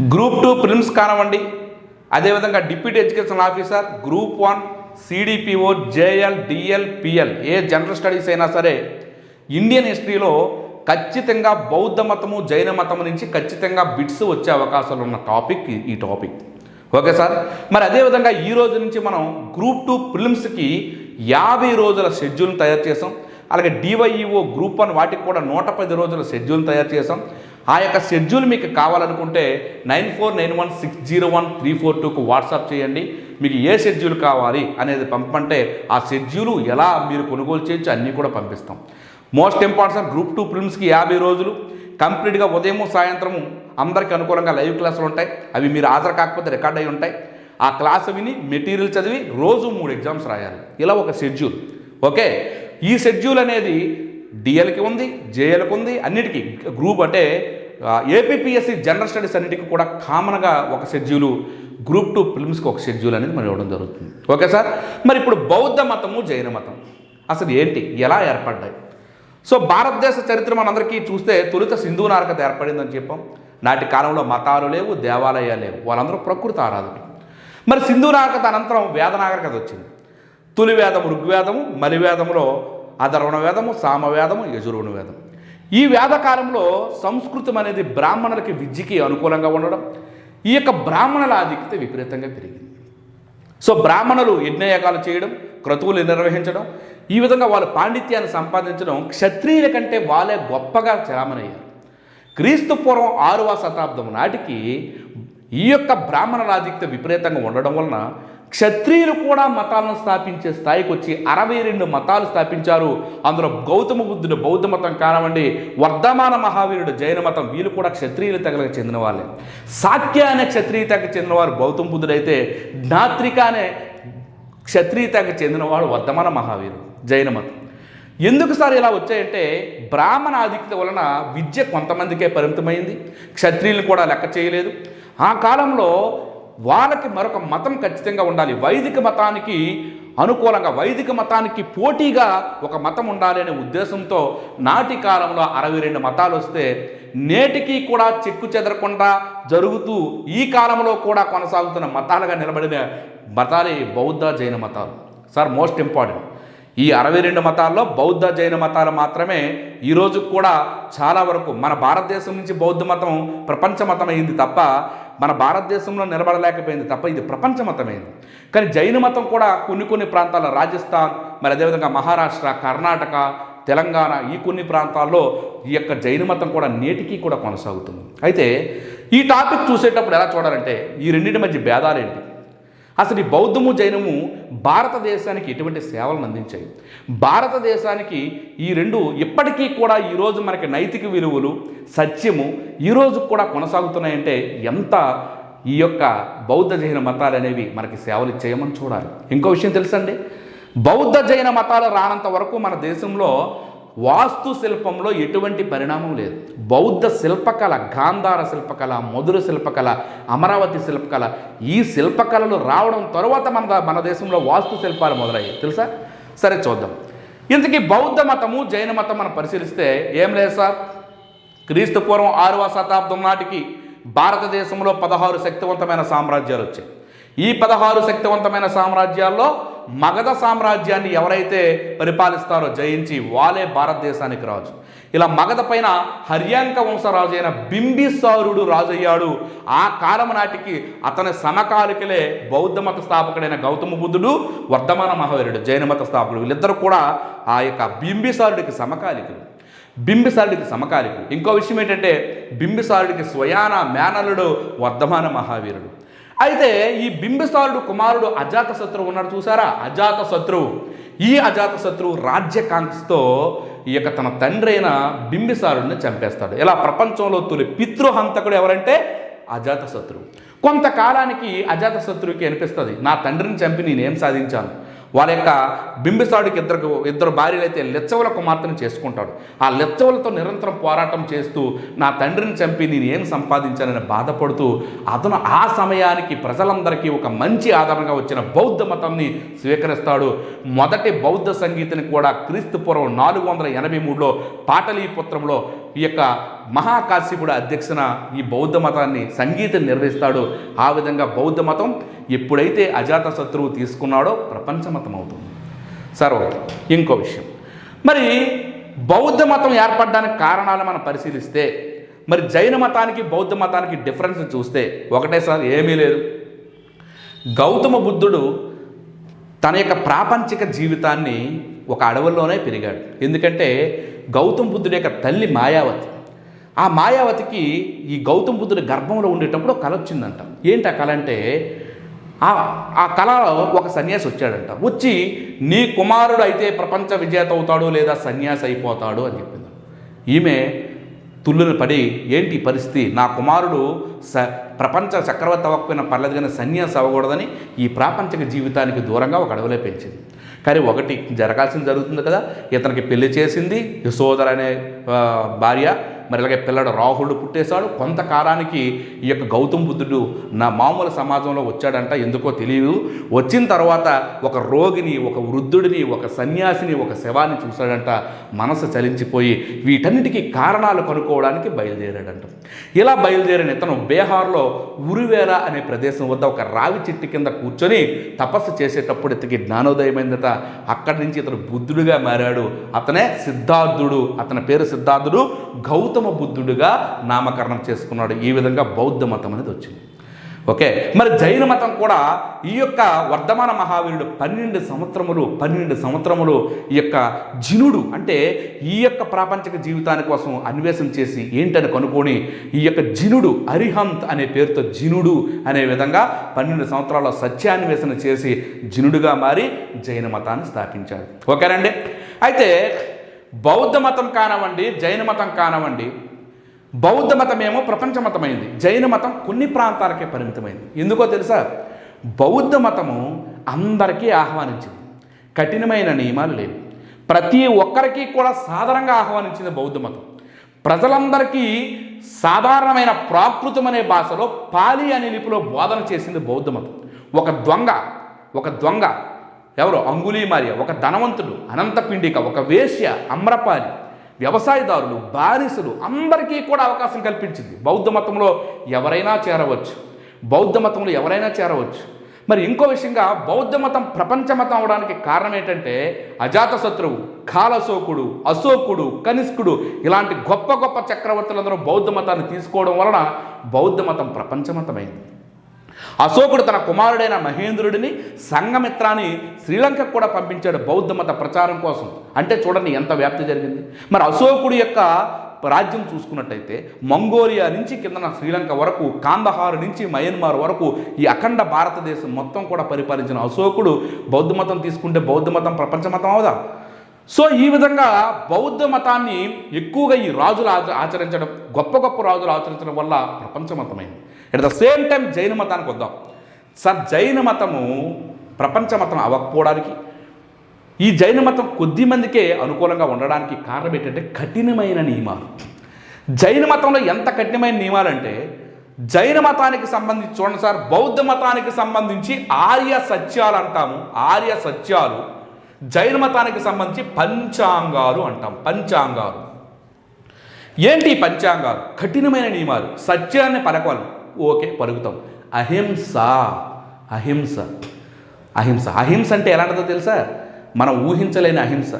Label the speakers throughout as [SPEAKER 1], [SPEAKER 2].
[SPEAKER 1] Group two prelims కానివ్వండి అదేవిధంగా deputy education officer group one CDPO JL DL PL ఏ general studies అయినా సరే Indian హిస్టరీలో ఖచ్చితంగా బౌద్ధ మతము జైన మతము నుంచి ఖచ్చితంగా బిట్స్ వచ్చే అవకాశాలు ఉన్న టాపిక్ ఈ- టాపిక్. Okay sir? మరి అదేవిధంగా ఈ రోజు నుంచి మనం గ్రూప్ టూ ప్రిలిమ్స్కి యాభై రోజుల షెడ్యూల్ని తయారు చేసాం. అలాగే డివైఈఓ గ్రూప్ వన్ వాటికి కూడా నూట పది రోజుల షెడ్యూల్ తయారు చేసాం. ఆ యొక్క షెడ్యూల్ మీకు కావాలనుకుంటే nine four nine one six zero one three four టూకు WhatsApp చేయండి. మీకు ఏ షెడ్యూల్ కావాలి అనేది పంపంటే ఆ షెడ్యూల్ ఎలా మీరు కొనుగోలు చేయొచ్చు అన్నీ కూడా పంపిస్తాం. మోస్ట్ ఇంపార్టెంట్ గ్రూప్ టూ ఫిల్మ్స్కి యాభై రోజులు. కంప్లీట్గా ఉదయం సాయంత్రము అందరికీ అనుకూలంగా లైవ్ క్లాసులు ఉంటాయి. అవి మీరు హాజరు కాకపోతే రికార్డ్ అయి ఉంటాయి. ఆ క్లాస్ విని మెటీరియల్ చదివి రోజు మూడు ఎగ్జామ్స్ రాయాలి. ఇలా ఒక షెడ్యూల్ ఓకే ఈ షెడ్యూల్ అనేది డిఎల్కి ఉంది జేఎల్కి ఉంది అన్నిటికీ. గ్రూప్ అంటే ఏపీపీఎస్సీ జనరల్ స్టడీస్ అన్నిటికీ కూడా కామన్గా ఒక షెడ్యూలు గ్రూప్ టూ ఫిల్మ్స్కి ఒక షెడ్యూల్ అనేది మనం ఇవ్వడం జరుగుతుంది. Okay sir? మరి ఇప్పుడు బౌద్ధ మతము జైన మతం. అసలు ఏంటి? ఎలా ఏర్పడ్డాయి? సో భారతదేశ చరిత్ర మనందరికీ చూస్తే తొలుత సింధు నారకత ఏర్పడిందని చెప్పాం. నాటి కాలంలో మతాలు లేవు దేవాలయాలు లేవు. వాళ్ళందరూ ప్రకృతి ఆరాధకులు. మరి సింధు నాగరికత అనంతరం వేద నాగరికత వచ్చింది. తొలి వేదము ఋగ్వేదము మలివేదములో అధర్వణ వేదము సామవేదము యజుర్వణ వేదం ఈ వేదకాలంలో సంస్కృతం అనేది బ్రాహ్మణులకి విద్యకి అనుకూలంగా ఉండడం ఈ యొక్క బ్రాహ్మణుల ఆధిక్యత విపరీతంగా పెరిగింది. సో బ్రాహ్మణులు యజ్ఞయాగాలు చేయడం క్రతువులు నిర్వహించడం ఈ విధంగా వాళ్ళ పాండిత్యాన్ని సంపాదించడం క్షత్రియుల కంటే వాళ్ళే గొప్పగా చలామణయ్యారు క్రీస్తు పూర్వం ఆరవ శతాబ్దం నాటికి ఈ యొక్క బ్రాహ్మణుల ఆధిక్యత విపరీతంగా ఉండడం వలన క్షత్రియులు కూడా మతాలను స్థాపించే స్థాయికి వచ్చి అరవై రెండు మతాలు స్థాపించారు. అందులో గౌతమ బుద్ధుడు బౌద్ధ మతం కానివ్వండి వర్ధమాన మహావీరుడు జైన మతం వీళ్ళు కూడా క్షత్రియుల తెగలకు చెందిన వాళ్ళే. సాక్య అనే క్షత్రియ తెగకు చెందినవారు గౌతమ బుద్ధుడు అయితే జ్ఞాత్రిక అనే క్షత్రియ తెగకు చెందినవాడు వర్ధమాన మహావీరుడు జైన మతం. ఎందుకు సార్ ఇలా వచ్చాయంటే బ్రాహ్మణ ఆధిక్యత వలన విద్య కొంతమందికే పరిమితమైంది. క్షత్రియులు కూడా లెక్క చేయలేదు. ఆ కాలంలో వాళ్ళకి మరొక మతం ఖచ్చితంగా ఉండాలి. వైదిక మతానికి అనుకూలంగా వైదిక మతానికి పోటీగా ఒక మతం ఉండాలి అనే ఉద్దేశంతో నాటి కాలంలో అరవై రెండు మతాలు వస్తే నేటికి కూడా చెక్కు చెదరకుండా జరుగుతూ ఈ కాలంలో కూడా కొనసాగుతున్న మతాలుగా నిలబడిన మతాలే బౌద్ధ జైన మతాలు. Sir most important. ఈ అరవై రెండు మతాల్లో బౌద్ధ జైన మతాలు మాత్రమే ఈరోజు కూడా చాలా వరకు మన భారతదేశం నుంచి బౌద్ధ మతం ప్రపంచ మతం అయింది తప్ప మన భారతదేశంలో నిలబడలేకపోయింది తప్ప ఇది ప్రపంచ మతమైంది. కానీ జైన మతం కూడా కొన్ని కొన్ని ప్రాంతాల్లో రాజస్థాన్ మరి అదేవిధంగా మహారాష్ట్ర కర్ణాటక తెలంగాణ ఈ కొన్ని ప్రాంతాల్లో ఈ యొక్క జైన మతం కూడా నేటికి కూడా కొనసాగుతుంది. అయితే ఈ టాపిక్ చూసేటప్పుడు ఎలా చూడాలంటే ఈ రెండింటి మధ్య భేదాలేంటి అసలు ఈ బౌద్ధము జైనము భారతదేశానికి ఎటువంటి సేవలను అందించాయి భారతదేశానికి ఈ రెండు ఇప్పటికీ కూడా ఈరోజు మనకి నైతిక విలువలు సత్యము ఈరోజు కూడా కొనసాగుతున్నాయంటే ఎంత ఈ యొక్క బౌద్ధ జైన మతాలు అనేవి మనకి సేవలు చేయమని చూడాలి. ఇంకో విషయం తెలుసండి? బౌద్ధ జైన మతాలు రానంత వరకు మన దేశంలో వాస్తు శిల్పంలో ఎటువంటి పరిణామం లేదు. బౌద్ధ శిల్పకళ గాంధార శిల్పకళ మధుర శిల్పకళ అమరావతి శిల్పకళ ఈ శిల్పకళలు రావడం తరువాత మన మన దేశంలో వాస్తు శిల్పాలు మొదలయ్యాయి. తెలుసా? సరే చూద్దాం. ఇంతకీ బౌద్ధ మతము జైన మతం మనం పరిశీలిస్తే ఏం లేదు సార్? క్రీస్తు పూర్వం ఆరవ శతాబ్దం నాటికి భారతదేశంలో పదహారు శక్తివంతమైన సామ్రాజ్యాలు వచ్చాయి. ఈ పదహారు శక్తివంతమైన సామ్రాజ్యాల్లో మగధ సామ్రాజ్యాన్ని ఎవరైతే పరిపాలిస్తారో జయించి వాలే భారతదేశానికి రాజు. ఇలా మగధ పైన హర్యాంక వంశరాజు అయిన బింబిసారుడు రాజయ్యాడు. ఆ కాలం నాటికి అతని సమకాలికలే బౌద్ధ మత స్థాపకుడైన గౌతమ బుద్ధుడు వర్ధమాన మహావీరుడు జైన మత స్థాపకుడు. వీళ్ళిద్దరూ కూడా ఆ యొక్క బింబిసారుడికి సమకాలికులు. బింబిసారుడికి సమకాలికులు. ఇంకో విషయం ఏంటంటే బింబిసారుడికి స్వయాన మేనలుడు వర్ధమాన మహావీరుడు. అయితే ఈ బింబిసారుడు కుమారుడు అజాత శత్రువు ఉన్నాడు చూసారా అజాత శత్రువు ఈ అజాత శత్రువు రాజ్యకాంక్షతో ఈ యొక్క తన తండ్రి అయిన బింబిసారుడిని చంపేస్తాడు. ఇలా ప్రపంచంలో తొలి పితృహంతకుడు ఎవరంటే అజాత శత్రువు కొంతకాలానికి అజాత శత్రువుకి అనిపిస్తుంది నా తండ్రిని చంపి నేనేం సాధించాను? వాళ్ళ యొక్క బింబిసాడుకి ఇద్దరు ఇద్దరు భార్యలు అయితే లెచ్చవుల కుమార్తెను చేసుకుంటాడు. ఆ లెచ్చవులతో నిరంతరం పోరాటం చేస్తూ నా తండ్రిని చంపి నేను ఏం సంపాదించానని బాధపడుతూ అతను ఆ సమయానికి ప్రజలందరికీ ఒక మంచి ఆధారంగా వచ్చిన బౌద్ధ మతాన్ని స్వీకరిస్తాడు. మొదటి బౌద్ధ సంగీతిని కూడా క్రీస్తు పూర్వం నాలుగు వందల ఎనభై మూడులో పాటలీపుత్రంలో ఈ యొక్క మహాకాశ్యపుడు అధ్యక్షన ఈ బౌద్ధ మతాన్ని సంగీతం నిర్వహిస్తాడో. ఆ విధంగా బౌద్ధ మతం ఎప్పుడైతే అజాత శత్రువు తీసుకున్నాడో ప్రపంచ మతం అవుతుంది. సరే ఇంకో విషయం. మరి బౌద్ధ మతం ఏర్పడడానికి కారణాలు మనం పరిశీలిస్తే మరి జైన మతానికి బౌద్ధ మతానికి డిఫరెన్స్ చూస్తే ఒకటేసారి ఏమీ లేదు. గౌతమ బుద్ధుడు తన యొక్క ప్రాపంచిక జీవితాన్ని ఒక అడవుల్లోనే పెరిగాడు. ఎందుకంటే గౌతమ బుద్ధుడి యొక్క తల్లి మాయావతి. ఆ మాయావతికి ఈ గౌతమ బుద్ధుడి గర్భంలో ఉండేటప్పుడు కళ వచ్చిందంట. ఏంటి ఆ కళ అంటే ఆ ఆ కళలో ఒక సన్యాసి వచ్చాడంట. వచ్చి నీ కుమారుడు అయితే ప్రపంచ విజేత అవుతాడు లేదా సన్యాసి అయిపోతాడు అని చెప్పింది. ఈమె తుల్లున పడి ఏంటి పరిస్థితి? నా కుమారుడు స ప్రపంచ చక్రవర్తి అవ్వకపోయినా పర్లేదు కానీ సన్యాసి అవ్వకూడదని ఈ ప్రాపంచిక జీవితానికి దూరంగా ఒక అడవిలో పెంచింది. కానీ ఒకటి జరగాల్సింది జరుగుతుంది కదా. ఇతనికి పెళ్ళి చేసింది యశోదర అనే భార్య. మరి ఇలాగే పిల్లడు రాహుడు పుట్టేశాడు కొంతకాలానికి ఈ యొక్క గౌతమ బుద్ధుడు నా మామూలు సమాజంలో వచ్చాడంట ఎందుకో తెలియదు. వచ్చిన తర్వాత ఒక రోగిని ఒక వృద్ధుడిని ఒక సన్యాసిని ఒక శవాన్ని చూశాడంట మనసు చలించిపోయి వీటన్నిటికీ కారణాలు కనుక్కోవడానికి బయలుదేరాడంట. ఇలా బయలుదేరిన ఇతను బీహార్లో ఉరివేర అనే ప్రదేశం వద్ద ఒక రావి చెట్టు కింద కూర్చొని తపస్సు చేసేటప్పుడు ఇతనికి జ్ఞానోదయమైందట. అక్కడి నుంచి ఇతను బుద్ధుడిగా మారాడు. అతనే సిద్ధార్థుడు అతని పేరు సిద్ధార్థుడు గౌతమ బుద్ధుడిగా నామకరణం చేసుకున్నాడు. ఈ విధంగా బౌద్ధ మతం అనేది వచ్చింది. ఓకే? మరి జైన మతం కూడా ఈ యొక్క వర్ధమాన మహావీరుడు పన్నెండు సంవత్సరములు పన్నెండు సంవత్సరములు ఈ యొక్క జినుడు అంటే ఈ యొక్క ప్రాపంచిక జీవితాని కోసం అన్వేషణ చేసి ఏంటని కనుక్కొని ఈ యొక్క జినుడు అరిహంత్ అనే పేరుతో జినుడు అనే విధంగా పన్నెండు సంవత్సరాల సత్యాన్వేషణ చేసి జినుడుగా మారి జైన మతాన్ని స్థాపించాడు. ఓకేనండి? అయితే బౌద్ధ మతం కానివ్వండి జైన మతం కానివ్వండి బౌద్ధ మతం ఏమో ప్రపంచ మతమైంది. జైన మతం కొన్ని ప్రాంతాలకే పరిమితమైంది. ఎందుకో తెలుసా? బౌద్ధ మతము అందరికీ ఆహ్వానించింది. కఠినమైన నియమాలు లేవు. ప్రతి ఒక్కరికి కూడా సాధారణంగా ఆహ్వానించింది బౌద్ధ మతం. ప్రజలందరికీ సాధారణమైన ప్రాకృతం అనే భాషలో పాలి అనే లిపిలో బోధన చేసింది బౌద్ధ మతం. ఒక దొంగ ఒక దొంగ ఎవరు? అంగులీమార్య ఒక ధనవంతుడు అనంతపిండిక ఒక వేశ్య అమ్రపాలి. వ్యవసాయదారులు బానిసలు అందరికీ కూడా అవకాశం కల్పించింది. బౌద్ధ మతంలో ఎవరైనా చేరవచ్చు. బౌద్ధ మతంలో ఎవరైనా చేరవచ్చు. మరి ఇంకో విషయంగా బౌద్ధ మతం ప్రపంచ మతం అవడానికి కారణం ఏంటంటే అజాతశత్రువు కాలశోకుడు అశోకుడు కనిష్కుడు ఇలాంటి గొప్ప గొప్ప చక్రవర్తులందరూ బౌద్ధ మతాన్ని తీసుకోవడం వలన బౌద్ధ మతం ప్రపంచమతమైంది అశోకుడు తన కుమారుడైన మహేంద్రుడిని సంఘమిత్రాన్ని శ్రీలంకకు కూడా పంపించాడు బౌద్ధ మత ప్రచారం కోసం. అంటే చూడండి ఎంత వ్యాప్తి జరిగింది. మరి అశోకుడి యొక్క రాజ్యం చూసుకున్నట్టయితే మంగోలియా నుంచి కిందన శ్రీలంక వరకు కాందహారు నుంచి మయన్మార్ వరకు ఈ అఖండ భారతదేశం మొత్తం కూడా పరిపాలించిన అశోకుడు బౌద్ధ మతం తీసుకుంటే బౌద్ధ మతం ప్రపంచ మతం అవుదా? సో ఈ విధంగా బౌద్ధ మతాన్ని ఎక్కువగా ఈ రాజులు ఆచరించడం గొప్ప గొప్ప రాజులు ఆచరించడం వల్ల ప్రపంచమతమైంది ఎట్ ద సేమ్ టైం జైన మతానికి వద్దాం. సార్ జైన మతము ప్రపంచ మతం అవ్వకపోవడానికి ఈ జైన మతం కొద్ది మందికే అనుకూలంగా ఉండడానికి కారణం ఏంటంటే కఠినమైన నియమాలు. జైన మతంలో ఎంత కఠినమైన నియమాలంటే జైన మతానికి సంబంధించి చూడండి సార్ బౌద్ధ మతానికి సంబంధించి ఆర్య సత్యాలు అంటాము. ఆర్య సత్యాలు జైన మతానికి సంబంధించి పంచాంగాలు అంటాం పంచాంగాలు. ఏంటి పంచాంగాలు? కఠినమైన నియమాలు. సత్యాన్ని పలకాలి. ఓకే పలుకుతాం అహింస అహింస అహింస. అహింస అంటే ఎలాంటిదో తెలుసా? మనం ఊహించలేని అహింస.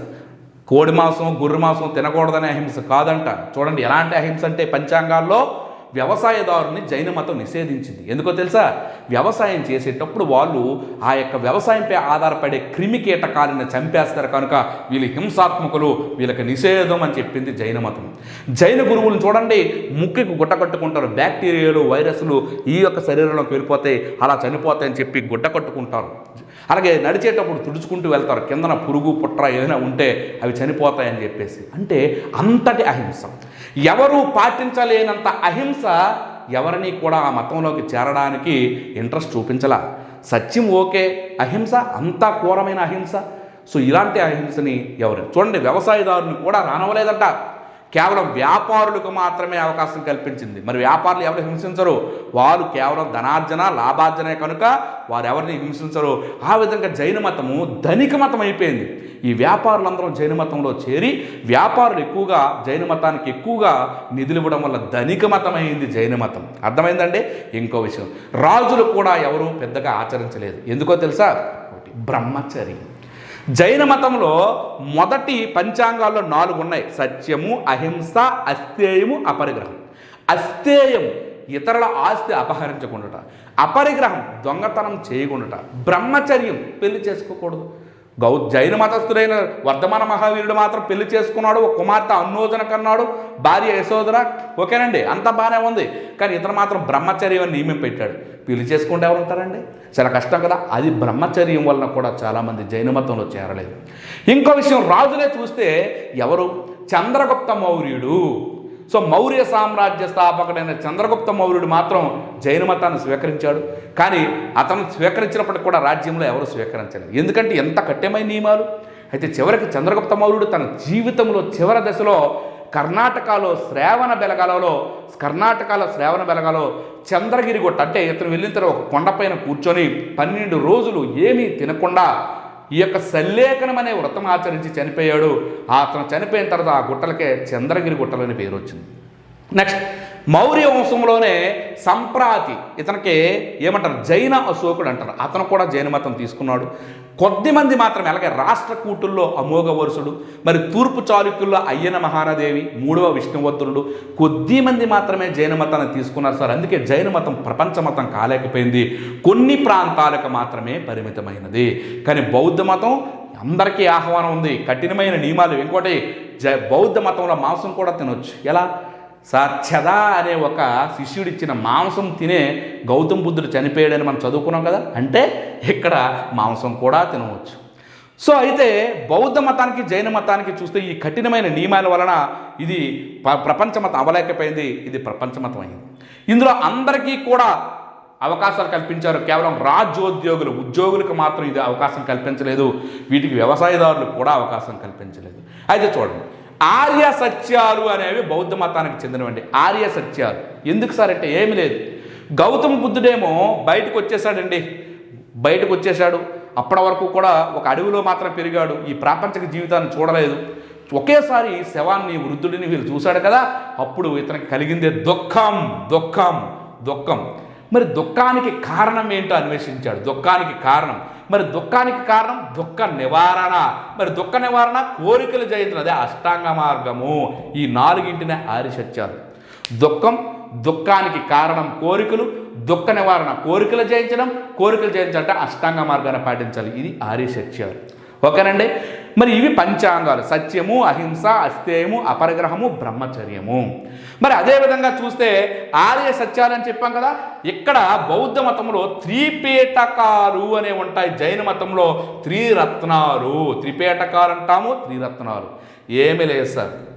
[SPEAKER 1] కోడి మాంసం గొర్రె మాంసం తినకూడదనే అహింస కాదంట. చూడండి ఎలాంటి అహింస అంటే పంచాంగాల్లో వ్యవసాయదారుని జైన మతం నిషేధించింది. ఎందుకో తెలుసా? వ్యవసాయం చేసేటప్పుడు వాళ్ళు ఆ యొక్క వ్యవసాయంపై ఆధారపడే క్రిమి కీటకాలను చంపేస్తారు కనుక వీళ్ళు హింసాత్మకులు వీళ్ళకి నిషేధం అని చెప్పింది జైన మతం జైన గురువులను చూడండి ముక్కుకి గుట్ట కట్టుకుంటారు బ్యాక్టీరియాలు వైరస్లు ఈ యొక్క శరీరంలోకి వెళ్ళిపోతాయి అలా చనిపోతాయని చెప్పి గుడ్డ కట్టుకుంటారు. అలాగే నడిచేటప్పుడు తుడుచుకుంటూ వెళ్తారు. కిందన పురుగు పుట్ర ఏదైనా ఉంటే అవి చనిపోతాయని చెప్పేసి. అంటే అంతటి అహింస. ఎవరు పాటించలేనంత అహింస ఎవరిని కూడా ఆ మతంలోకి చేరడానికి ఇంట్రెస్ట్ చూపించలా. సత్యం ఓకే అహింస అంతా ఘోరమైన అహింస. సో ఇలాంటి అహింసని ఎవరు చూడండి వ్యవసాయదారుని కూడా రానవలేదట కేవలం వ్యాపారులకు మాత్రమే అవకాశం కల్పించింది. మరి వ్యాపారులు ఎవరు హింసించరు? వారు కేవలం ధనార్జన లాభార్జనే కనుక వారు ఎవరిని హింసించరు? ఆ విధంగా జైన మతము ధనిక మతం అయిపోయింది. ఈ వ్యాపారులందరూ జైన మతంలో చేరి వ్యాపారులు ఎక్కువగా జైన మతానికి ఎక్కువగా నిధులు ఇవ్వడం వల్ల ధనిక మతం అయింది జైన మతం. అర్థమైందండి? ఇంకో విషయం. రాజులు కూడా ఎవరు పెద్దగా ఆచరించలేదు. ఎందుకో తెలుసా? బ్రహ్మచర్యం. జైన మతంలో మొదటి పంచాంగాల్లో నాలుగు ఉన్నాయి. సత్యము అహింస అస్థేయము అపరిగ్రహం. అస్థేయం ఇతరుల ఆస్తి అపహరించకుండాట. అపరిగ్రహం దొంగతనం చేయకుండాట. బ్రహ్మచర్యం పెళ్ళి చేసుకోకూడదు. గౌ జైన మతస్థుడైన వర్ధమాన మహావీరుడు మాత్రం పెళ్ళి చేసుకున్నాడు ఒక కుమార్తె అన్నోజన కన్నాడు భార్య యశోదర ఓకేనండి అంత బాగానే ఉంది. కానీ ఇతను మాత్రం బ్రహ్మచర్యం నియమం పెట్టాడు. పెళ్ళి చేసుకుంటే ఎవరు ఉంటారండి? చాలా కష్టం కదా. అది బ్రహ్మచర్యం వలన కూడా చాలామంది జైన మతంలో చేరలేదు. ఇంకో విషయం రాజులే చూస్తే ఎవరు? చంద్రగుప్త మౌర్యుడు. సో మౌర్య సామ్రాజ్య స్థాపకుడైన చంద్రగుప్త మౌర్యుడు మాత్రం జైన మతాన్ని స్వీకరించాడు. కానీ అతను స్వీకరించినప్పటికి కూడా రాజ్యంలో ఎవరు స్వీకరించలేదు. ఎందుకంటే ఎంత కఠినమైన నియమాలు. అయితే చివరికి చంద్రగుప్త మౌర్యుడు తన జీవితంలో చివరి దశలో కర్ణాటకలో శ్రావణ బెలగాలలో కర్ణాటకలో శ్రావణ బెలగాలో చంద్రగిరి గుట్ట అంటే ఇతను వెళ్ళిన తర్వాత ఒక కొండపైన కూర్చొని పన్నెండు రోజులు ఏమీ తినకుండా ఈ యొక్క సల్లేఖనం అనే వ్రతం ఆచరించి చనిపోయాడు. అతను చనిపోయిన తర్వాత ఆ గుట్టలకే చంద్రగిరి గుట్టలని పేరు వచ్చింది. నెక్స్ట్ మౌర్య వంశంలోనే సంప్రాతి ఇతనికి ఏమంటారు? జైన అశోకుడు అంటారు. అతను కూడా జైన మతం తీసుకున్నాడు. కొద్ది మంది మాత్రమే అలాగే రాష్ట్రకూటుల్లో అమోఘ వరుసుడు మరి తూర్పు చాళుక్యుల్లో అయ్యన మహానదేవి మూడవ విష్ణువర్ధనుడు కొద్ది మంది మాత్రమే జైన మతాన్ని తీసుకున్నారు సార్. అందుకే జైన మతం ప్రపంచ మతం కాలేకపోయింది. కొన్ని ప్రాంతాలకు మాత్రమే పరిమితమైనది. కానీ బౌద్ధ మతం అందరికీ ఆహ్వానం ఉంది. కఠినమైన నియమాలు. ఇంకోటి జ బౌద్ధ మతంలో మాంసం కూడా తినొచ్చు. ఎలా? సార్ అనే ఒక శిష్యుడు ఇచ్చిన మాంసం తినే గౌతమ బుద్ధుడు చనిపోయాడని మనం చదువుకున్నాం కదా? అంటే ఇక్కడ మాంసం కూడా తినవచ్చు. సో అయితే బౌద్ధ మతానికి జైన మతానికి చూస్తే ఈ కఠినమైన నియమాల వలన ఇది ప- అవలేకపోయింది. ఇది ప్రపంచమతం అయింది. ఇందులో అందరికీ కూడా అవకాశాలు కల్పించారు. కేవలం రాజ్యోద్యోగులు ఉద్యోగులకు మాత్రం ఇది అవకాశం కల్పించలేదు. వీటికి వ్యవసాయదారులకు కూడా అవకాశం కల్పించలేదు. అయితే చూడండి ఆర్య సత్యాలు అనేవి బౌద్ధ మతానికి చెందినవండి. ఆర్య సత్యాలు. ఎందుకు సార్ అంటే ఏమి లేదు. గౌతమ బుద్ధుడేమో బయటకు వచ్చేసాడండి. బయటకు వచ్చేసాడు. అప్పటి వరకు కూడా ఒక అడవిలో మాత్రం పెరిగాడు. ఈ ప్రాపంచిక జీవితాన్ని చూడలేదు. ఒకేసారి శవాన్ని వృద్ధుడిని వీళ్ళు చూశాడు కదా. అప్పుడు ఇతనికి కలిగిందే దుఃఖం దుఃఖం దుఃఖం. మరి దుఃఖానికి కారణం ఏంటో అన్వేషించాడు. దుఃఖానికి కారణం. మరి దుఃఖానికి కారణం దుఃఖ నివారణ. మరి దుఃఖ నివారణ కోరికలు జయించడం అదే అష్టాంగ మార్గము. ఈ నాలుగింటినే ఆరిసత్యాలు దుఃఖం దుఃఖానికి కారణం కోరికలు దుఃఖ నివారణ కోరికలు జయించడం కోరికలు జయించాలంటే అష్టాంగ మార్గాన్ని పాటించాలి. ఇది ఆర్య సత్యాలు ఓకేనండి? మరి ఇవి పంచాంగాలు. సత్యము అహింస అస్థేయము అపరిగ్రహము బ్రహ్మచర్యము. మరి అదేవిధంగా చూస్తే ఆర్య సత్యాలు అని చెప్పాం కదా ఇక్కడ బౌద్ధ మతంలో త్రిపేటకాలు అనే ఉంటాయి. జైన మతంలో త్రిరత్నాలు. త్రిపేటకాలు అంటాము త్రిరత్నాలు. ఏమీ లేదు సార్.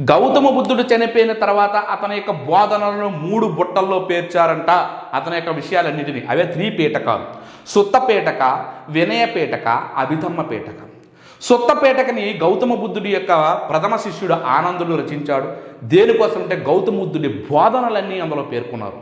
[SPEAKER 1] గౌతమ బుద్ధుడు చనిపోయిన తర్వాత అతని యొక్క బోధనలను మూడు బుట్టల్లో పేర్చారంట. అతని యొక్క విషయాలన్నిటినీ. అవే త్రిపీటకాలు సుత్తపేటక వినయపేటక అభిధమ్మ పేటక. సుత్తపేటకని గౌతమ బుద్ధుడి యొక్క ప్రథమ శిష్యుడు ఆనందుడు రచించాడు. దేనికోసం అంటే గౌతమ బుద్ధుడి బోధనలన్నీ అందులో పేర్కొన్నారు.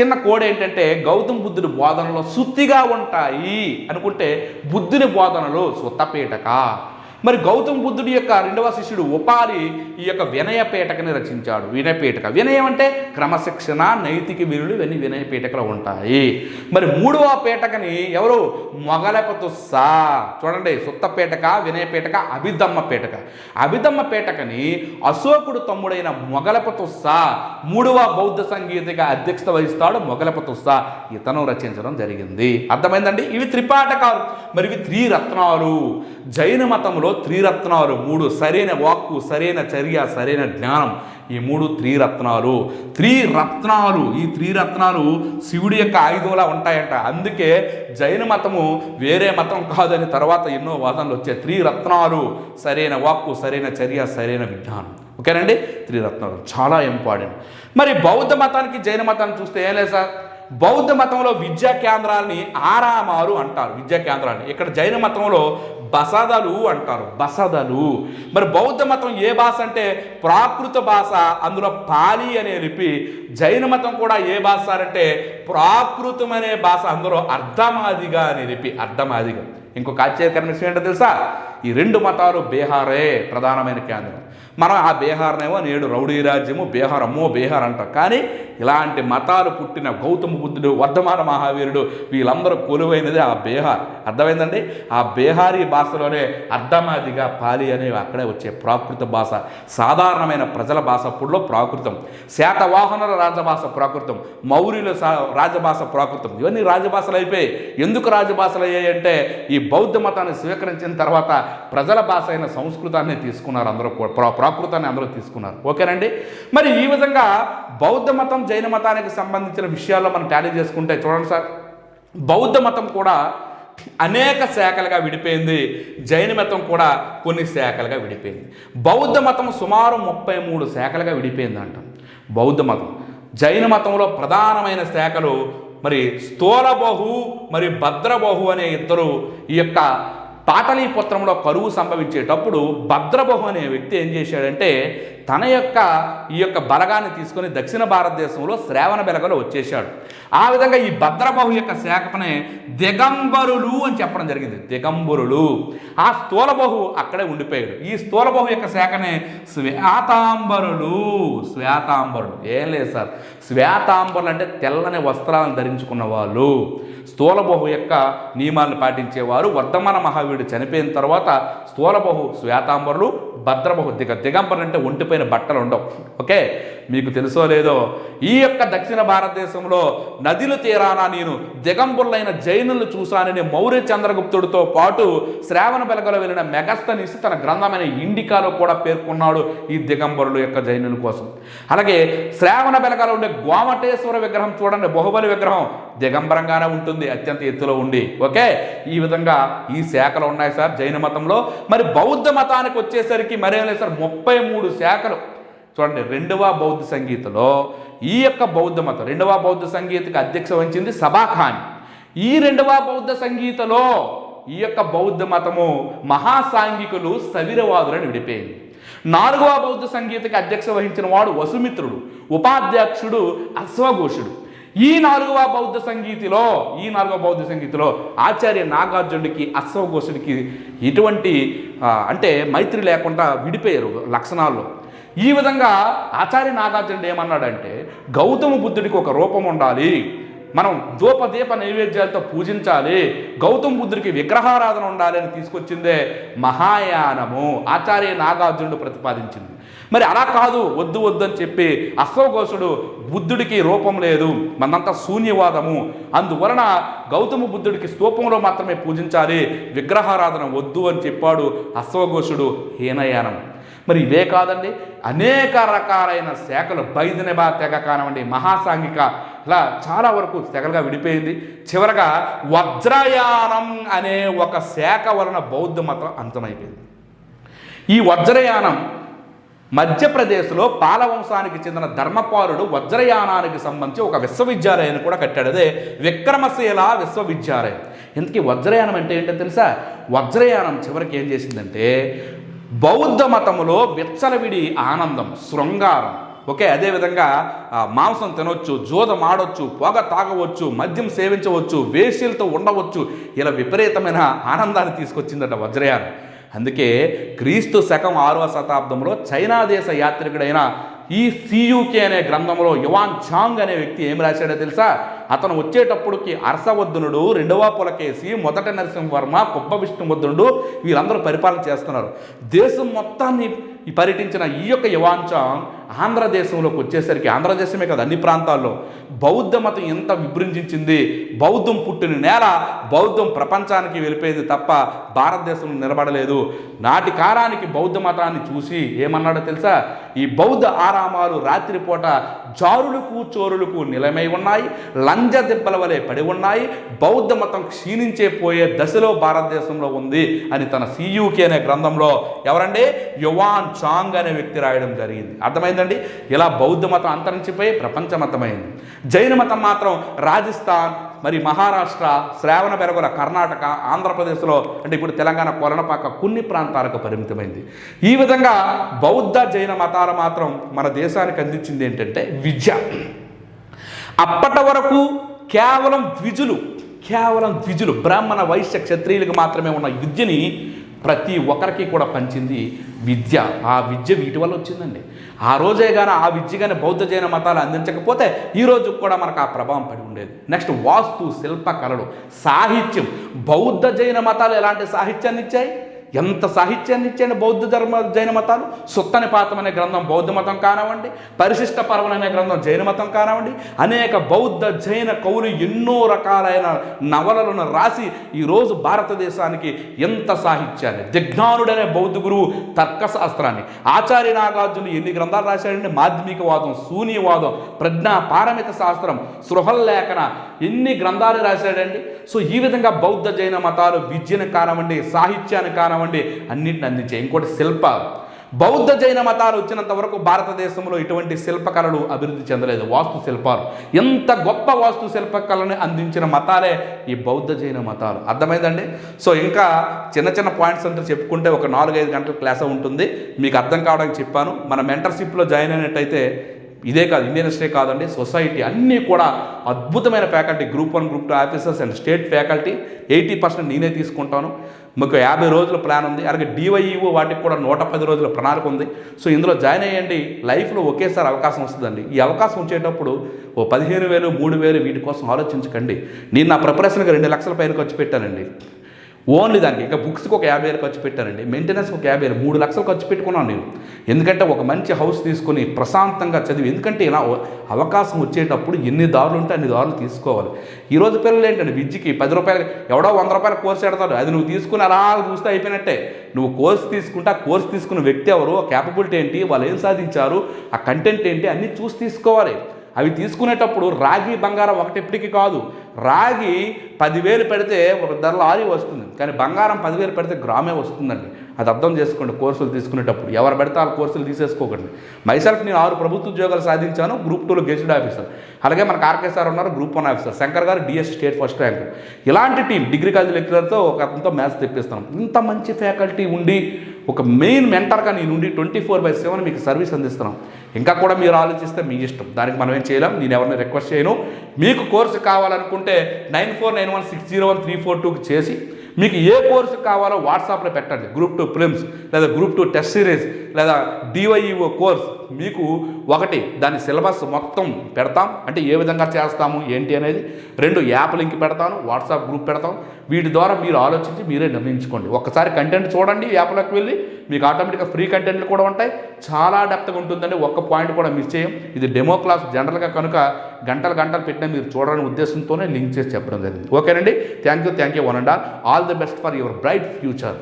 [SPEAKER 1] చిన్న కోడ్ ఏంటంటే గౌతమ బుద్ధుడి బోధనలు సుత్తిగా ఉంటాయి అనుకుంటే బుద్ధుని బోధనలు సుత్తపేటక మరి గౌతమ బుద్ధుడి యొక్క రెండవ శిష్యుడు ఉపాలి ఈ యొక్క వినయపేటకని రచించాడు. వినయపేటక వినయం అంటే క్రమశిక్షణ నైతిక విలువలు ఇవన్నీ వినయపేటకలో ఉంటాయి. మరి మూడవ పేటకని ఎవరు? మొగలపతు సా చూడండి సుత్తపేటక వినయపేటక అభిదమ్మ పేటక అభిదమ్మ పేటకని అశోకుడు తమ్ముడైన మొగలపతు సా మూడవ బౌద్ధ సంగీతిక అధ్యక్షత వహిస్తాడు మొగలపతు సా ఇతను రచించడం జరిగింది. అర్థమైందండి? ఇవి త్రిపాటకాలు మరి ఇవి త్రిరత్నాలు. జైన మతంలో త్రిరత్నాలు మూడు సరైన వాక్కు సరైన చర్య సరైన జ్ఞానం. ఈ మూడు త్రిరత్నాలు. త్రిరత్నాలు ఈ త్రిరత్నాలు శివుడి యొక్క ఆయుధంలా ఉంటాయంట. అందుకే జైన మతము వేరే మతం కాదని తర్వాత ఎన్నో వాదనలు వచ్చాయి. త్రిరత్నాలు సరైన వాక్కు సరైన చర్య సరైన విజ్ఞానం. ఓకేనండి? త్రిరత్నాలు చాలా ఇంపార్టెంట్. మరి బౌద్ధ మతానికి జైన మతాన్ని చూస్తే ఏం లేదు సార్? బౌద్ధ మతంలో విద్యా కేంద్రాలని ఆరామాలు అంటారు విద్యా కేంద్రాన్ని ఇక్కడ జైన మతంలో బసదలు అంటారు బసదలు. మరి బౌద్ధ మతం ఏ భాష అంటే ప్రాకృత భాష అందులో పాలి అనే లిపి. జైన మతం కూడా ఏ భాష అంటే ప్రాకృతం అనే భాష అందులో అర్ధమాదిగా అనే లిపి అర్ధమాదిగా. ఇంకొక ఆశ్చర్యకరమైన విషయం ఏంటో తెలుసా? ఈ రెండు మతాలు బీహారే ప్రధానమైన కేంద్రం. మనం ఆ బీహార్నేమో నేడు రౌడీ రాజ్యము బీహార్ అమ్మో బీహార్ అంటాం. కానీ ఇలాంటి మతాలు పుట్టిన గౌతమ బుద్ధుడు వర్ధమాన మహావీరుడు వీళ్ళందరూ కొలువైనది ఆ బీహార్. అర్థమైందండి? ఆ బీహారీ భాషలోనే అర్ధమాదిగా పాలి అనేవి అక్కడే వచ్చే ప్రాకృత భాష. సాధారణమైన ప్రజల భాష అప్పుడులో ప్రాకృతం. శాతవాహనుల రాజభాష ప్రాకృతం. మౌర్యుల సా- రాజభాష ప్రాకృతం. ఇవన్నీ రాజభాషలు అయిపోయి ఎందుకు రాజభాషలు అయ్యాయి అంటే ఈ బౌద్ధ మతాన్ని స్వీకరించిన తర్వాత ప్రజల భాష అయిన సంస్కృతాన్ని తీసుకున్నారు అందరూ ప్రాపర్ ప్రాకృతాన్ని అందరూ తీసుకున్నారు. ఓకేనండి మరి ఈ విధంగా బౌద్ధ మతం జైన మతానికి సంబంధించిన విషయాల్లో మనం ట్యాలీ చేసుకుంటే చూడండి సార్. బౌద్ధ మతం కూడా అనేక శాఖలుగా విడిపోయింది. జైన మతం కూడా కొన్ని శాఖలుగా విడిపోయింది. బౌద్ధ మతం సుమారు ముప్పై మూడు శాఖలుగా విడిపోయింది అంటాం. బౌద్ధ మతం. జైన మతంలో ప్రధానమైన శాఖలు మరి స్థూలబహు మరి భద్రబహు అనే ఇద్దరు ఈ యొక్క పాటలీపుత్రంలో కరువు సంభవించేటప్పుడు భద్రబహు అనే వ్యక్తి ఏం చేశాడంటే తన యొక్క ఈ యొక్క బలగాన్ని తీసుకొని దక్షిణ భారతదేశంలో శ్రావణ బెలగలో వచ్చేసాడు ఆ విధంగా ఈ భద్రబహు యొక్క శాఖపనే దిగంబరులు అని చెప్పడం జరిగింది. దిగంబరులు. ఆ స్థూలబహు అక్కడే ఉండిపోయాడు. ఈ స్థూలబహు యొక్క శాఖనే శ్వేతాంబరులు. శ్వేతాంబరులు. ఏం లేదు సార్. శ్వేతాంబరులు అంటే తెల్లని వస్త్రాలను ధరించుకున్న వాళ్ళు. స్థూలబహు యొక్క నియమాలను పాటించేవారు. వర్ధమాన మహావీరుడు చనిపోయిన తర్వాత స్థూలబహు శ్వేతాంబరులు భద్రబహు దిగ దిగంబరులు అంటే ఒంటిపోయిన బట్టలు ఉండవు. ఓకే? మీకు తెలుసో లేదో ఈ యొక్క దక్షిణ భారతదేశంలో నదుల తీరాన నేను దిగంబరులైన జైనులు చూశానని మౌర్య చంద్రగుప్తుడితో పాటు శ్రావణ బెలగలో వెళ్ళిన మెగస్తనిసి తన గ్రంథమైన ఇండికాలో కూడా పేర్కొన్నాడు ఈ దిగంబరుల యొక్క జైనుల కోసం. అలాగే శ్రావణ బెలగలో ఉండే గోమటేశ్వర విగ్రహం చూడండి బాహుబలి విగ్రహం దిగంబరంగానే ఉంటుంది అత్యంత ఎత్తులో ఉండి. ఓకే? ఈ విధంగా ఈ శాఖలు ఉన్నాయి సార్ జైన మతంలో. మరి బౌద్ధ మతానికి వచ్చేసరికి మరేం లేదు సార్ ముప్పై మూడు శాఖలు చూడండి రెండవ బౌద్ధ సంగీతలో ఈ యొక్క బౌద్ధ మతం రెండవ బౌద్ధ సంగీతకి అధ్యక్ష వహించింది సభాఖాన్. ఈ రెండవ బౌద్ధ సంగీతలో ఈ యొక్క బౌద్ధ మతము మహాసాంఘికులు సవిరవాదులను విడిపోయింది నాలుగవ బౌద్ధ సంగీతకి అధ్యక్ష వహించిన వాడు వసుమిత్రుడు ఉపాధ్యక్షుడు అశ్వఘోషుడు. ఈ నాలుగవ బౌద్ధ సంగీతిలో ఈ నాలుగవ బౌద్ధ సంగీతిలో ఆచార్య నాగార్జునుడికి అశ్వఘోషుడికి ఎటువంటి అంటే మైత్రి లేకుండా విడిపోయారు లక్షణాల్లో. ఈ విధంగా ఆచార్య నాగార్జునుడు ఏమన్నాడంటే గౌతమ బుద్ధుడికి ఒక రూపం ఉండాలి. మనం దూపదీప నైవేద్యాలతో పూజించాలి. గౌతమ బుద్ధుడికి విగ్రహారాధన ఉండాలి అని తీసుకొచ్చిందే మహాయానము. ఆచార్య నాగార్జునుడు ప్రతిపాదించింది. మరి అలా కాదు వద్దు వద్దు అని చెప్పి అశ్వఘోషుడు బుద్ధుడికి రూపం లేదు. మనంతా శూన్యవాదము. అందువలన గౌతమ బుద్ధుడికి స్తూపంలో మాత్రమే పూజించాలి. విగ్రహారాధన వద్దు అని చెప్పాడు అశ్వఘోషుడు హీనయానం మరి ఇవే కాదండి అనేక రకాలైన శాఖలు బైదనబా తెగ కానివ్వండి మహాసాంఘిక ఇలా చాలా వరకు తెగలుగా విడిపోయింది. చివరగా వజ్రయానం అనే ఒక శాఖ వలన బౌద్ధ మతం అంతమైపోయింది. ఈ వజ్రయానం మధ్యప్రదేశ్లో పాలవంశానికి చెందిన ధర్మపాలుడు వజ్రయానానికి సంబంధించి ఒక విశ్వవిద్యాలయాన్ని కూడా కట్టాడు. అదే విక్రమశీల విశ్వవిద్యాలయం. ఇంతకీ వజ్రయానం అంటే ఏంటో తెలుసా? వజ్రయానం చివరికి ఏం చేసిందంటే బౌద్ధ మతములో విచ్చలవిడి ఆనందం శృంగారం. ఓకే అదేవిధంగా మాంసం తినొచ్చు జోదం ఆడొచ్చు పొగ తాగవచ్చు మద్యం సేవించవచ్చు వేశ్యలతో ఉండవచ్చు ఇలా విపరీతమైన ఆనందాన్ని తీసుకొచ్చిందట వజ్రయానం. అందుకే క్రీస్తు శకం ఆరవ శతాబ్దంలో చైనా దేశ యాత్రికుడైన ఈ సియుకే అనే గ్రంథంలో యువాన్ చాంగ్ అనే వ్యక్తి ఏం రాశాడో తెలుసా? అతను వచ్చేటప్పటికి అరసవద్దునుడు రెండవ పులకేసి మొదట నరసింహవర్మ కుప్ప విష్ణువద్దునుడు వీరందరూ పరిపాలన చేస్తున్నారు. దేశం మొత్తాన్ని ఈ పర్యటించిన ఈ యొక్క యువాన్ చాంగ్ ఆంధ్రదేశంలోకి వచ్చేసరికి ఆంధ్రదేశమే కదా అన్ని ప్రాంతాల్లో బౌద్ధ మతం ఎంత విభృంజించింది? బౌద్ధం పుట్టిన నేల బౌద్ధం ప్రపంచానికి వెళ్ళిపోయింది తప్ప భారతదేశంలో నిలబడలేదు. నాటి కారానికి బౌద్ధ మతాన్ని చూసి ఏమన్నాడో తెలుసా? ఈ బౌద్ధ ఆరామాలు రాత్రిపూట జారులకు చోరులకు నిలమై ఉన్నాయి లంజ దెబ్బల వలె పడి ఉన్నాయి బౌద్ధ మతం క్షీణించే పోయే దశలో భారతదేశంలో ఉంది అని తన సియూకి అనే గ్రంథంలో ఎవరండి? యువాన్ చాంగ్ అనే వ్యక్తి రాయడం జరిగింది. అర్థమైందండి? ఇలా బౌద్ధ మతం అంతరించిపోయి ప్రపంచ మతమైంది. జైన మతం మాత్రం రాజస్థాన్ మరి మహారాష్ట్ర శ్రావణ బెరగుల కర్ణాటక ఆంధ్రప్రదేశ్లో అంటే ఇప్పుడు తెలంగాణ కొరణపాక కొన్ని ప్రాంతాలకు పరిమితమైంది. ఈ విధంగా బౌద్ధ జైన మతాలు మాత్రం మన దేశానికి అందించింది ఏంటంటే విద్య. అప్పటి వరకు కేవలం ద్విజులు కేవలం ద్విజులు బ్రాహ్మణ వైశ్య క్షత్రియులకు మాత్రమే ఉన్న విద్యని ప్రతి ఒక్కరికి కూడా పంచింది విద్య. ఆ విద్య వీటి వల్ల వచ్చిందండి. ఆ రోజే కానీ ఆ విద్య కానీ బౌద్ధ జైన మతాలు అందించకపోతే ఈ కూడా మనకు ఆ ప్రభావం పడి ఉండేది. నెక్స్ట్ వాస్తు శిల్ప కళలు సాహిత్యం. బౌద్ధ జైన మతాలు ఎలాంటి సాహిత్యాన్ని ఇచ్చాయి? ఎంత సాహిత్యాన్ని ఇచ్చాయండి బౌద్ధ ధర్మ జైన మతాలు? సుత్తని పాతం అనే గ్రంథం బౌద్ధ మతం కానివ్వండి పరిశిష్ట పర్వం అనే గ్రంథం జైన మతం కానివ్వండి అనేక బౌద్ధ జైన కవులు ఎన్నో రకాలైన నవలలను రాసి ఈరోజు భారతదేశానికి ఎంత సాహిత్యాన్ని దిగ్జ్ఞానుడనే బౌద్ధ గురువు తర్కశాస్త్రాన్ని ఆచార్య నాగార్జును ఎన్ని గ్రంథాలు రాశాడండి? మాధ్యమికవాదం శూన్యవాదం ప్రజ్ఞా పారమిత శాస్త్రం సృహల్లేఖన ఎన్ని గ్రంథాలు రాశాడండి? సో ఈ విధంగా బౌద్ధ జైన మతాలు విద్యను కానివ్వండి సాహిత్యాన్ని కానివ్వండి అన్నింటిని అందించాయి ఇంకోటి శిల్ప. బౌద్ధ జైన మతాలు వచ్చినంత వరకు భారతదేశంలో ఇటువంటి శిల్పకళలు అభివృద్ధి చెందలేదు. వాస్తు శిల్పాలు. ఎంత గొప్ప వాస్తు శిల్పకళని అందించిన మతాలే ఈ బౌద్ధ జైన మతాలు. అర్థమైందండి? సో ఇంకా చిన్న చిన్న పాయింట్స్ అంతా చెప్పుకుంటే ఒక నాలుగైదు గంటల క్లాస్ ఉంటుంది. మీకు అర్థం కావడానికి చెప్పాను. మన మెంటర్షిప్లో జాయిన్ అయినట్టయితే ఇదే కాదు ఇండియన్ స్టే కాదండి సొసైటీ అన్నీ కూడా అద్భుతమైన faculty group one group two officers and state faculty eighty percent నేనే తీసుకుంటాను. మీకు యాభై రోజుల ప్లాన్ ఉంది అలాగే డివైఈఓ వాటికి కూడా నూట పది రోజుల ప్రణాళిక ఉంది. సో ఇందులో జాయిన్ అయ్యండి లైఫ్లో ఒకేసారి అవకాశం వస్తుందండి. ఈ అవకాశం వచ్చేటప్పుడు ఓ పదిహేను వేలు మూడు వేలు వీటి కోసం ఆలోచించకండి. నేను నా ప్రిపరేషన్కి రెండు లక్షల పైన ఖర్చు పెట్టానండి. ఓన్లీ దానికి. ఇంకా బుక్స్కి ఒక యాభై వేలు ఖర్చు పెట్టారండి మెయింటెనెన్స్కి ఒక యాభై వేలు మూడు లక్షలు ఖర్చు పెట్టుకున్నాను నేను. ఎందుకంటే ఒక మంచి హౌస్ తీసుకొని ప్రశాంతంగా చదివి ఎందుకంటే ఇలా అవకాశం వచ్చేటప్పుడు ఎన్ని దారులు ఉంటే అన్ని దారులు తీసుకోవాలి. ఈరోజు పిల్లలు ఏంటంటే విద్యకి పది రూపాయలు ఎవడో వంద రూపాయల కోర్సు పెడతాడు. అది నువ్వు తీసుకుని అలా చూస్తే అయిపోయినట్టే. నువ్వు కోర్స్ తీసుకుంటే ఆ కోర్స్ తీసుకున్న వ్యక్తి ఎవరు ఆ క్యాపబిలిటీ ఏంటి వాళ్ళు ఏం సాధించారు ఆ కంటెంట్ ఏంటి అన్నీ చూసి తీసుకోవాలి. అవి తీసుకునేటప్పుడు రాగి బంగారం ఒకటెప్పటికి కాదు. రాగి పదివేలు పెడితే ఒక ధర లారీ వస్తుంది. కానీ బంగారం పదివేలు పెడితే గ్రామే వస్తుందండి. అది అర్థం చేసుకోండి కోర్సులు తీసుకునేటప్పుడు. ఎవరు పెడితే ఆ కోర్సులు తీసేసుకోకండి. మైసెల్ఫ్ నేను ఆరు ప్రభుత్వ ఉద్యోగాలు సాధించాను గ్రూప్ టూలో గెస్టెడ్ ఆఫీసర్. అలాగే మన ఆర్కే సార్ ఉన్నారు group one officer. Shankar garu DS state first rank ఇలాంటి టీం డిగ్రీ కాలేజ్ లెక్చరర్తో ఒక అతనితో మ్యాథ్స్ తెప్పిస్తాం. ఇంత మంచి ఫ్యాకల్టీ ఉండి ఒక మెయిన్ మెంటర్గా నేను ఉండి ట్వంటీ ఫోర్ బై సెవెన్ మీకు సర్వీస్ అందిస్తున్నాం. ఇంకా కూడా మీరు ఆలోచిస్తే మీ ఇష్టం. దానికి మనం ఏం చేయలేం. నేను ఎవరిని రిక్వెస్ట్ చేయను. మీకు కోర్సు కావాలనుకుంటే nine four nine one six zero one three four టూకి చేసి మీకు ఏ కోర్సు కావాలో వాట్సాప్లో పెట్టండి. గ్రూప్ టూ ఫిలిమ్స్ లేదా గ్రూప్ టూ టెస్ట్ సిరీస్ లేదా డివైఈఓ కోర్స్ మీకు ఒకటి దాని సిలబస్ మొత్తం పెడతాం. అంటే ఏ విధంగా చేస్తాము ఏంటి అనేది. రెండు యాప్ లింక్ పెడతాను. వాట్సాప్ గ్రూప్ పెడతాం. వీటి ద్వారా మీరు ఆలోచించి మీరే నిర్ణయించుకోండి. ఒక్కసారి కంటెంట్ చూడండి యాప్లోకి వెళ్ళి మీకు ఆటోమేటిక్గా ఫ్రీ కంటెంట్లు కూడా ఉంటాయి. చాలా డెప్త్గా ఉంటుందండి. ఒక్క పాయింట్ కూడా మిస్ చేయం. ఇది డెమో క్లాస్ జనరల్గా కనుక గంటలు గంటలు పెట్టినా మీరు చూడాలనే ఉద్దేశంతోనే లింక్ చేసి చెప్పడం జరిగింది. ఓకేనండి thank you thank you one and all all the best for your bright future